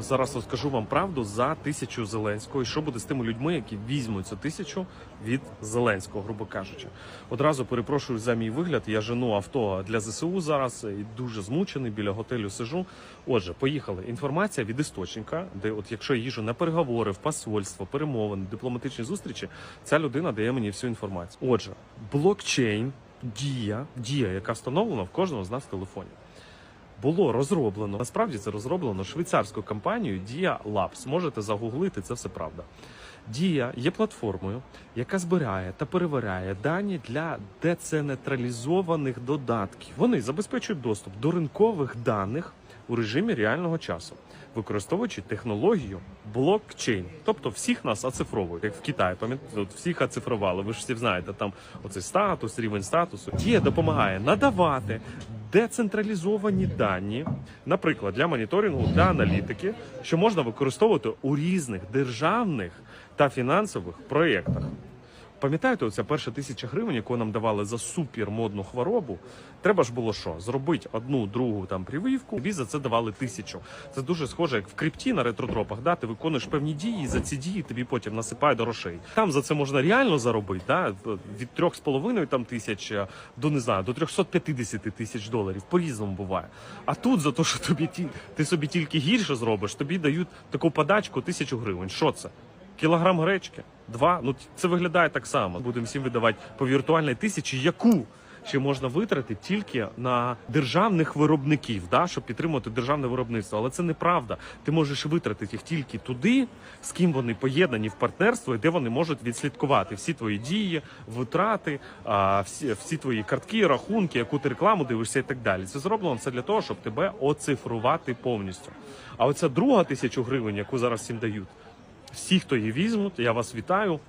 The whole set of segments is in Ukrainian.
Зараз розкажу вам правду за тисячу Зеленського. І що буде з тими людьми, які візьмуть цю тисячу від Зеленського, грубо кажучи. Одразу перепрошую за мій вигляд. Я жену авто для ЗСУ зараз і дуже змучений. Біля готелю сижу. Отже, поїхали. Інформація від істочника, де, от якщо я їжу на переговори, в посольство, перемовини, дипломатичні зустрічі, ця людина дає мені всю інформацію. Отже, блокчейн, дія, дія, яка встановлена в кожного з нас в телефоні було розроблено. Насправді це розроблено швейцарською компанією Dia Labs. Можете загуглити, це все правда. Дія є платформою, яка збирає та перевіряє дані для децентралізованих додатків. Вони забезпечують доступ до ринкових даних у режимі реального часу, використовуючи технологію блокчейн. Тобто всіх нас оцифровують, як в Китаї. Пам'ятаєте, всіх оцифрували. Ви ж всі знаєте, там оцей статус, рівень статусу. Дія допомагає надавати децентралізовані дані, наприклад, для моніторингу для аналітики, що можна використовувати у різних державних та фінансових проєктах. Пам'ятаєте, оця перша тисяча гривень, яку нам давали за супермодну хворобу? Треба ж було що? Зробити одну, другу там прививку, тобі за це давали тисячу. Це дуже схоже, як в крипті на ретротропах. Да? Ти виконуєш певні дії, і за ці дії тобі потім насипають грошей. Там за це можна реально заробити, да? від трьох з половиною там тисяч е, до не знаю, до 350 тисяч доларів. По-різному буває. А тут за те, що тобі ти собі тільки гірше зробиш, тобі дають таку подачку тисячу гривень. Що це? Кілограм гречки? Два? Ну це виглядає так само. Будемо всім видавати по віртуальній тисячі, яку ще можна витратити тільки на державних виробників, да, щоб підтримувати державне виробництво. Але це неправда. Ти можеш витратити їх тільки туди, з ким вони поєднані в партнерство, і де вони можуть відслідкувати всі твої дії, витрати, а, всі, всі твої картки, рахунки, яку ти рекламу дивишся і так далі. Це зроблено все для того, щоб тебе оцифрувати повністю. А оця друга тисячу гривень, яку зараз всім дають. Всі, хто її візьмуть, я вас вітаю.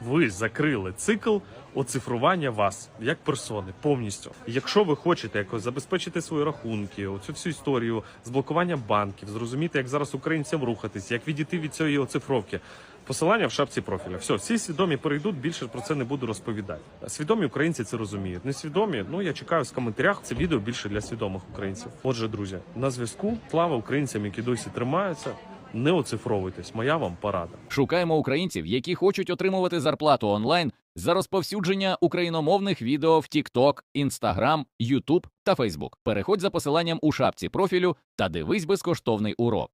Ви закрили цикл оцифрування вас як персони повністю. Якщо ви хочете якось забезпечити свої рахунки, оцю всю історію з блокування банків, зрозуміти, як зараз українцям рухатися, як відійти від цієї оцифровки. Посилання в шапці профіля. Все, всі свідомі перейдуть. Більше про це не буду розповідати. Свідомі українці це розуміють. Несвідомі, ну я чекаю в коментарях. Це відео більше для свідомих українців. Отже, друзі, на зв'язку. Слава українцям, які досі тримаються. Не оцифровуйтесь. Моя вам порада. Шукаємо українців, які хочуть отримувати зарплату онлайн за розповсюдження україномовних відео в TikTok, Instagram, YouTube та Facebook. Переходь за посиланням у шапці профілю та дивись безкоштовний урок.